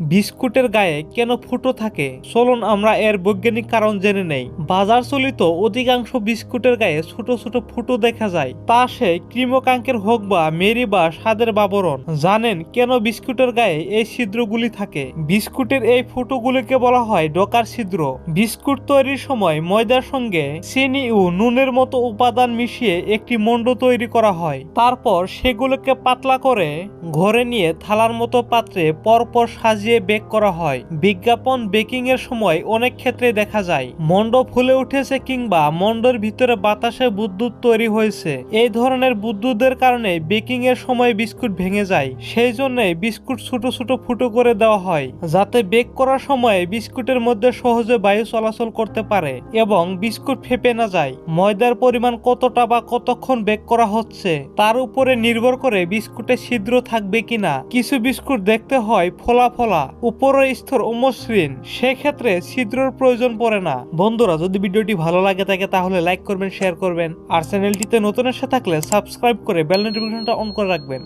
বিস্কুটের গায়ে কেন ফুটো থাকে? চলুন আমরা এর বৈজ্ঞানিক কারণ জেনে নেই। বাজার চলিত অধিকাংশ বিস্কুটের গায়ে ছোট ছোট ফুটো দেখা যায়। তা সে কৃমকাঙ্কের হোক বা মেরি বা স্বাদের বাবরণ, জানেন কেন বিস্কুটের গায়ে এই ছিদ্রগুলি থাকে? বিস্কুটের এই ফুটোগুলিকে বলা হয় ডকার ছিদ্র। বিস্কুট তৈরির সময় ময়দার সঙ্গে চিনি ও নুনের মতো উপাদান মিশিয়ে একটি মণ্ড তৈরি করা হয়। তারপর সেগুলোকে পাতলা করে ঘরে নিয়ে থালার মতো পাত্রে পরপর সাজিয়ে বেক করা হয়। বিজ্ঞাপন বেকিং এর সময় অনেক ক্ষেত্রে দেখা যায় মণ্ড ফুলে উঠেছে কিংবা মণ্ডের ভিতরে বাতাসে বুদ্যুৎ তৈরি হয়েছে। এই ধরনের বুদ্যুতের কারণে বেকিং এর সময় বিস্কুট ভেঙে যায়, সেই জন্য বিস্কুট ছোট ছোট ফুটো করে দেওয়া হয়, যাতে বেক করার সময় বিস্কুটের মধ্যে সহজে বায়ু চলাচল করতে পারে এবং বিস্কুট ফেপে না যায়। ময়দার পরিমাণ কতটা বা কতক্ষণ বেক করা হচ্ছে, তার উপরে নির্ভর করে বিস্কুটে ছিদ্র থাকবে কিনা। কিছু বিস্কুট দেখতে হয় ফোলা ফোলা উপরের স্তর অমসৃণ, সেক্ষেত্রে ছিদ্রর প্রয়োজন পড়ে না। বন্ধুরা, যদি ভিডিওটি ভালো লাগে থাকে, তাহলে লাইক করবেন শেয়ার করবেন, আর চ্যানেলটিতে নতুন এসে থাকলে সাবস্ক্রাইব করে বেল নোটিফিকেশনটা অন করে রাখবেন।